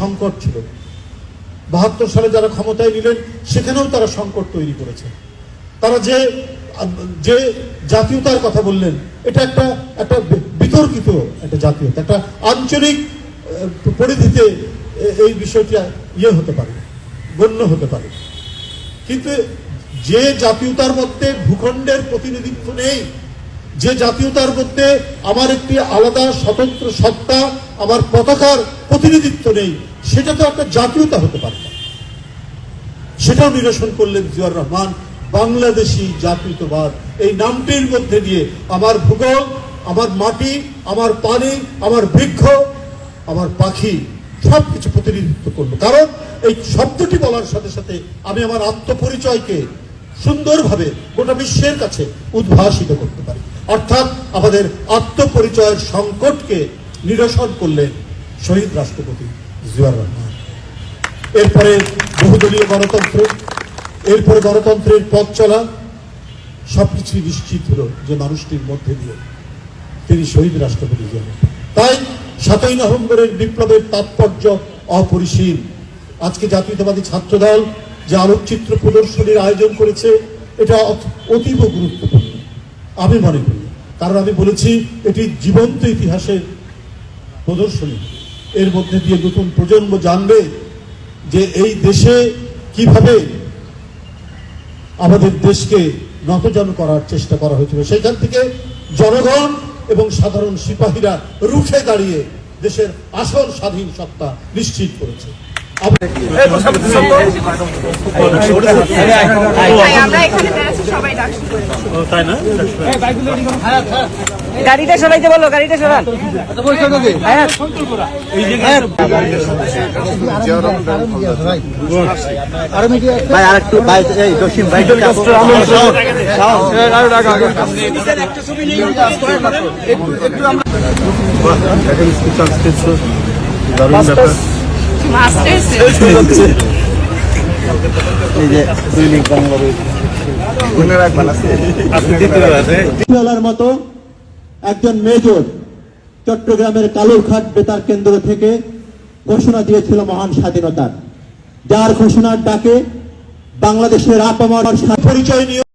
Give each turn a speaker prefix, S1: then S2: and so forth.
S1: সংকট ছিল। বাহাত্তর সালে যারা ক্ষমতায় নিলেন, সেখানেও তারা সংকট তৈরি করেছে। তারা যে যে জাতীয়তার কথা বললেন, এটা একটা একটা বিতর্কিত একটা জাতীয়তা, একটা আঞ্চলিক পরিধিতে এই বিষয়টা ইয়ে হতে পারে, গণ্য হতে পারে। কিন্তু যে জাতীয়তার মধ্যে ভূখণ্ডের প্রতিনিধিত্ব নেই যে জাতীয়তার মধ্যে আমার একটি আলাদা স্বতন্ত্র সত্তা, আমার পতাকার প্রতিনিধিত্ব নেই সেটা তো একটা জাতীয়তা হতে পারে না। সেটাও নিরসন করলেন জিয়াউর রহমান, বাংলাদেশি জাতীয়তাবাদ। এই নামটির মধ্যে দিয়ে আমার ভূগোল, আমার মাটি, আমার পানি, আমার বৃক্ষ, আমার পাখি সব কিছু প্রতিনিধিত্ব করল। কারণ এই শব্দটি বলার সাথে সাথে আমি আমার আত্মপরিচয়কে সুন্দরভাবে গোটা বিশ্বের কাছে উদ্ভাসিত করতে পারি। অর্থাৎ আমাদের আত্মপরিচয়ের সংকটকে নিরসন করলেন শহীদ রাষ্ট্রপতি জিয়াউর রহমান। এরপরে বহুদলীয় গণতন্ত্র, এরপরে গণতন্ত্রের পথ চলা, সবকিছুই নিশ্চিত হলো যে মানুষটির মধ্যে দিয়ে তিনি শহীদ রাষ্ট্রপতি হলেন তাই সাতই নভেম্বরের বিপ্লবের তাৎপর্য অপরিসীম। আজকে জাতীয়তাবাদী ছাত্রদল যে আলোকচিত্র প্রদর্শনীর আয়োজন করেছে, এটা অতীব গুরুত্বপূর্ণ। আমি মনে করি কারণ আমি বলেছি এটি জীবন্ত ইতিহাসের প্রদর্শনী এর মধ্যে দিয়ে নতুন প্রজন্ম জানবে যে এই দেশে কীভাবে আমাদের দেশকে নতজন করার চেষ্টা করা হয়েছিল সেখান থেকে জনগণ এবং সাধারণ সিপাহীরা রুখে দাঁড়িয়ে দেশের আসল স্বাধীন সত্তা নিশ্চিত করেছে আমরা-
S2: এখানে
S3: গাড়িটা সরাইতে বলো গাড়িটা সরান। হ্যাঁ
S4: ভাই আরেকটু ভাই এই জসিম ভাই
S2: মাস্টার্স।
S4: এই যে বাংলা বই
S5: মতো একজন মেজর চট্টগ্রামের কালুরঘাট বেতার কেন্দ্র থেকে ঘোষণা দিয়েছিল মহান স্বাধীনতার যার ঘোষণার ডাকে বাংলাদেশের আপামার
S1: পরিচয় নিয়ে